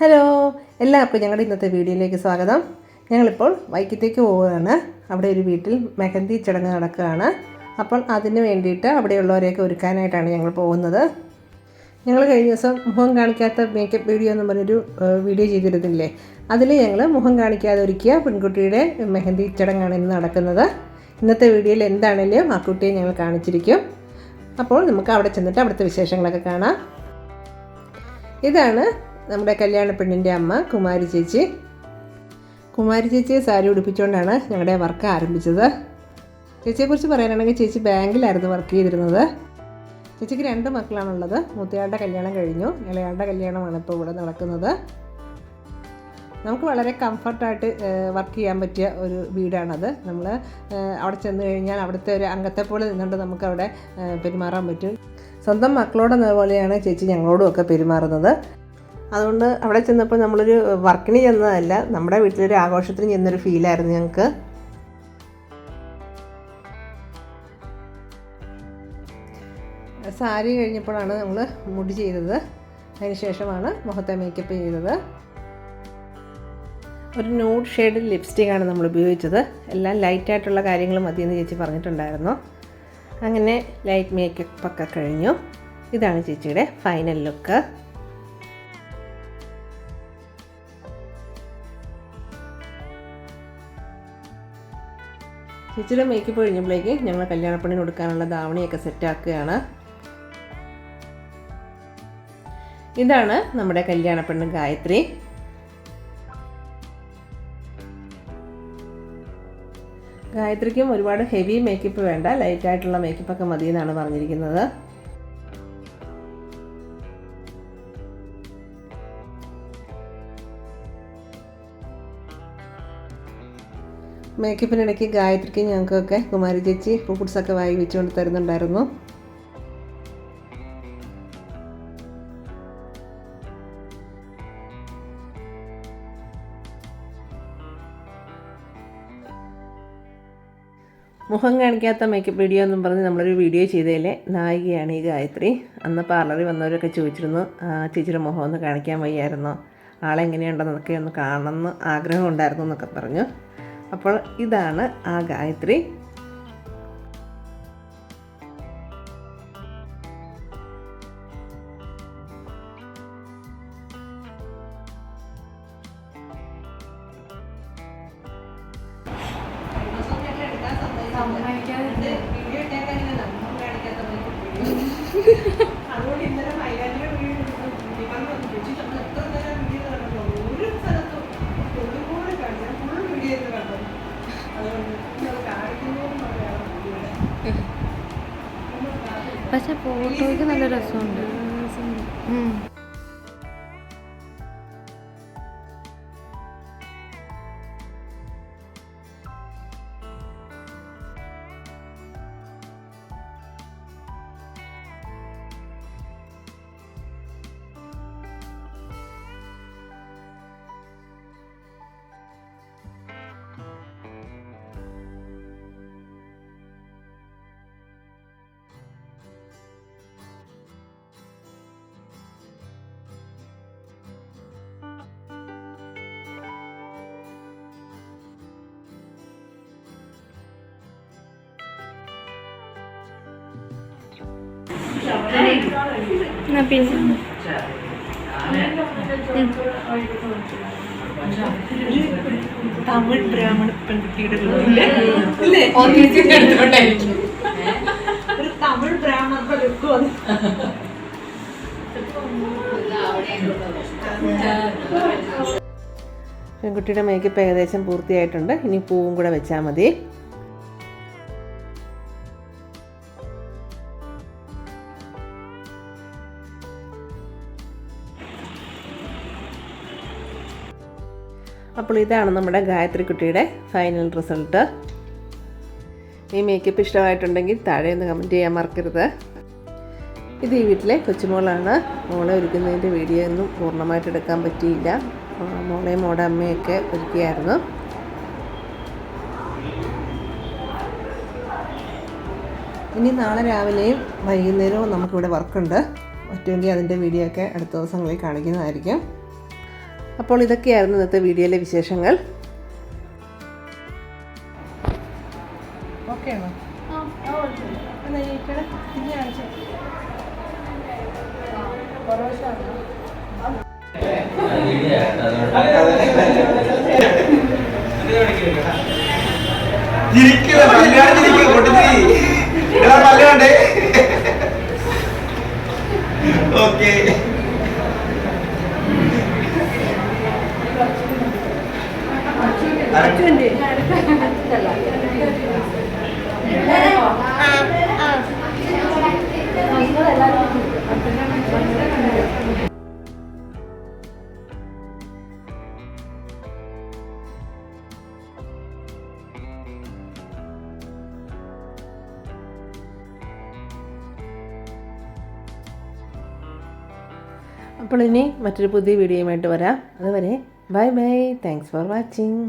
Hello എല്ലാവർക്കും ഞങ്ങളുടെ ഇന്നത്തെ വീഡിയോയിലേക്ക് സ്വാഗതം. ഞങ്ങളിപ്പോൾ വൈക്കത്തേക്ക് പോവുകയാണ്. അവിടെ ഒരു വീട്ടിൽ മെഹന്തി ചടങ്ങ് നടക്കുകയാണ്. അപ്പോൾ അതിന് വേണ്ടിയിട്ട് അവിടെയുള്ളവരെയൊക്കെ ഒരുക്കാനായിട്ടാണ് ഞങ്ങൾ പോകുന്നത്. ഞങ്ങൾ കഴിഞ്ഞ ദിവസം മുഖം കാണിക്കാത്ത മേക്കപ്പ് വീഡിയോ എന്ന് പറഞ്ഞൊരു വീഡിയോ ചെയ്തിരുന്നില്ലേ? അതിൽ ഞങ്ങൾ മുഖം കാണിക്കാതെ ഒരുക്കിയ പെൺകുട്ടിയുടെ മെഹന്തി ചടങ്ങാണ് ഇന്ന് നടക്കുന്നത്. ഇന്നത്തെ വീഡിയോയിൽ എന്താണെങ്കിലും ആ കുട്ടിയെ ഞങ്ങൾ കാണിച്ചിരിക്കും. അപ്പോൾ നമുക്ക് അവിടെ ചെന്നിട്ട് അവിടുത്തെ വിശേഷങ്ങളൊക്കെ കാണാം. ഇതാണ് നമ്മുടെ കല്യാണ പെണ്ണിന്റെ അമ്മ കുമാരി ചേച്ചി. കുമാരി ചേച്ചിയെ സാരി ഉടുപ്പിച്ചുകൊണ്ടാണ് ഞങ്ങളുടെ വർക്ക് ആരംഭിച്ചത്. ചേച്ചിയെക്കുറിച്ച് പറയാനാണെങ്കിൽ ചേച്ചി ബാങ്കിലായിരുന്നു വർക്ക് ചെയ്തിരുന്നത്. ചേച്ചിക്ക് രണ്ട് മക്കളാണുള്ളത്. മൂത്തയാളുടെ കല്യാണം കഴിഞ്ഞു. ഇളയാളുടെ കല്യാണമാണ് ഇപ്പോൾ ഇവിടെ നടക്കുന്നത്. നമുക്ക് വളരെ കംഫർട്ടായിട്ട് വർക്ക് ചെയ്യാൻ പറ്റിയ ഒരു വീടാണത്. നമ്മൾ അവിടെ ചെന്ന് കഴിഞ്ഞാൽ അവിടുത്തെ ഒരു അംഗത്തെ പോലെ നിന്നുകൊണ്ട് നമുക്കവിടെ പെരുമാറാൻ പറ്റും. സ്വന്തം മക്കളോടെന്ന പോലെയാണ് ചേച്ചി ഞങ്ങളോടും ഒക്കെ പെരുമാറുന്നത്. അതുകൊണ്ട് അവിടെ ചെന്നപ്പോൾ നമ്മളൊരു വർക്കിന് ചെന്നതല്ല നമ്മുടെ വീട്ടിലൊരു ആഘോഷത്തിന് ചെന്നൊരു ഫീലായിരുന്നു ഞങ്ങൾക്ക് സാരി കഴിഞ്ഞപ്പോഴാണ് നമ്മൾ മുടി ചെയ്തത്. അതിനുശേഷമാണ് മുഖത്തെ മേക്കപ്പ് ചെയ്തത്. ഒരു ന്യൂഡ് ഷെയ്ഡ് ലിപ്സ്റ്റിക്കാണ് നമ്മൾ ഉപയോഗിച്ചത്. എല്ലാം ലൈറ്റായിട്ടുള്ള കാര്യങ്ങൾ മതിയെന്ന് ചേച്ചി പറഞ്ഞിട്ടുണ്ടായിരുന്നു. അങ്ങനെ ലൈറ്റ് മേക്കപ്പ് ഒക്കെ കഴിഞ്ഞു. ഇതാണ് ചേച്ചിയുടെ ഫൈനൽ ലുക്ക് ചേച്ചിയുടെ മേക്കപ്പ് കഴിഞ്ഞപ്പോഴേക്ക് ഞങ്ങൾ കല്യാണപ്പണിന് കൊടുക്കാനുള്ള ധാവണിയൊക്കെ സെറ്റാക്കുകയാണ് ഇതാണ് നമ്മുടെ കല്യാണപ്പെണ്ണ് ഗായത്രി. ഗായത്രിക്കും ഒരുപാട് ഹെവി മേക്കപ്പ് വേണ്ട ലൈറ്റായിട്ടുള്ള മേക്കപ്പൊക്കെ മതി എന്നാണ് പറഞ്ഞിരിക്കുന്നത്. മേക്കപ്പിനിടയ്ക്ക് ഗായത്രിക്ക് ഞങ്ങൾക്കൊക്കെ കുമാരി ചേച്ചി ഫ്രൂട്ട്സൊക്കെ വായി വെച്ചുകൊണ്ട് തരുന്നുണ്ടായിരുന്നു. മുഖം കാണിക്കാത്ത മേക്കപ്പ് വീഡിയോ എന്നും പറഞ്ഞ് നമ്മളൊരു വീഡിയോ ചെയ്തതിലെ നായികയാണ് ഈ ഗായത്രി. അന്ന് പാർലറിൽ വന്നവരൊക്കെ ചോദിച്ചിരുന്നു "ആ, ചേച്ചിയുടെ മുഖം ഒന്ന് കാണിക്കാൻ വയ്യായിരുന്നോ? ആളെങ്ങനെയുണ്ടെന്നൊക്കെ ഒന്ന് കാണണമെന്ന് ആഗ്രഹം ഉണ്ടായിരുന്നു എന്നൊക്കെ പറഞ്ഞു. അപ്പോൾ ഇതാണ് ആ ഗായത്രി. അതുകൊണ്ട് പക്ഷെ ഫോട്ടോയ്ക്ക് നല്ല രസമുണ്ട്. തമിഴ് ബ്രാഹ്മണ പെൺകുട്ടിയുടെ ഒരു തമിഴ് ബ്രാഹ്മണ പെൺകുട്ടിയുടെ മേക്കപ്പ് ഏകദേശം പൂർത്തിയായിട്ടുണ്ട്. ഇനി പൂവും കൂടെ വെച്ചാൽ മതി. അപ്പോൾ ഇതാണ് നമ്മുടെ ഗായത്രി കുട്ടിയുടെ ഫൈനൽ റിസൾട്ട് ഈ മേക്കപ്പ് ഇഷ്ടമായിട്ടുണ്ടെങ്കിൽ താഴെ ഒന്ന് കമന്റ് ചെയ്യാൻ മറക്കരുത്. ഇത് ഈ വീട്ടിലെ കൊച്ചുമോളാണ്. മോളെ ഒരുക്കുന്നതിന്റെ വീഡിയോ ഒന്നും പൂർണമായിട്ട് എടുക്കാൻ പറ്റിയില്ല. മോളെയും മോടെ അമ്മയൊക്കെ ഒരുക്കിയായിരുന്നു. ഇനി നാളെ രാവിലെയും വൈകുന്നേരവും നമുക്കിവിടെ വർക്കുണ്ട് പറ്റുമെങ്കിൽ അതിന്റെ വീഡിയോ ഒക്കെ അടുത്ത ദിവസങ്ങളിൽ കാണിക്കുന്നതായിരിക്കും. അപ്പോൾ ഇതൊക്കെയായിരുന്നു ഇന്നത്തെ വീഡിയോയിലെ വിശേഷങ്ങൾ. Okay. കൊണ്ടുപോയി ഓക്കെ അപ്പോൾ ഇനി മറ്റൊരു പുതിയ വീഡിയോയുമായിട്ട് വരാം. അതുവരെ bye bye. Thanks for watching